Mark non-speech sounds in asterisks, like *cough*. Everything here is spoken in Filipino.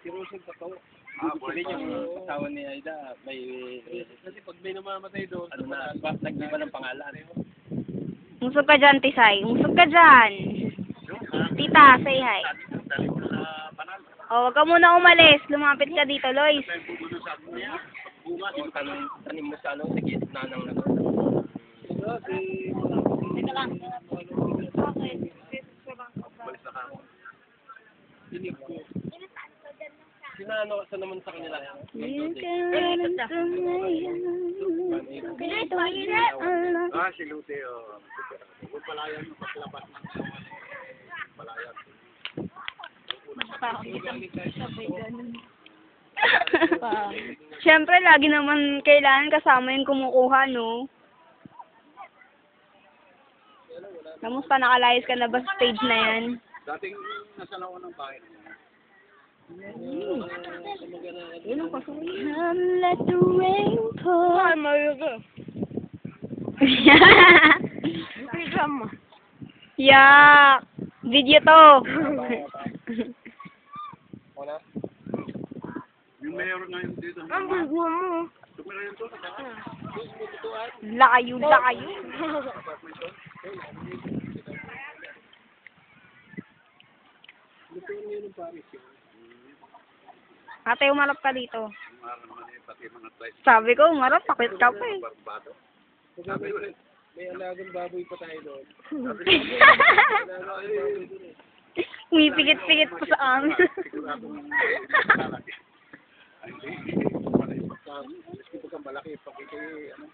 Si Russell pa to. Ah, Sabihin boy, yung asawa ni Aida, may... Kasi pag may namamatay doon, ano na, ba, nag-iba ng pangalan. Musog ka dyan, Tisay. Musog ka dyan. Tita, say hi. Dali mo na banal. O, wag ka muna umalis. Lumapit ka dito, Lois. Bunga, yung tanim, tanim mo sa ano, sa gitna ng ano. Teka lang. Balis na ka. Dinig ko. Sinano sa naman sa kanila. Ah, si Lute, oh. Huwag palayan yung paglabas ng palayan. *laughs* Siyempre, lagi naman kailangan kasama yung kumukuha, no? Kamusta nakalayas ka na ba sa stage na yan? Dating nasa lawan ng bahay. Come let the rain pour. Ay, mayo Yak! Video to. Wala? Yung mayor ngayon dito. Ang gusto mo. Tumira yun to. Layo, layo. *laughs* Ate, umarap ka dito. Mara naman eh, pati mga tries. Sabi ko, umarap, takit ka pa eh. Sabi may, may alagang baboy pa tayo doon. Umipikit-pikit pa sa amin. Siguradong lalaki. Ay, hindi. Malaki pagka, malaki pag ikay, ano,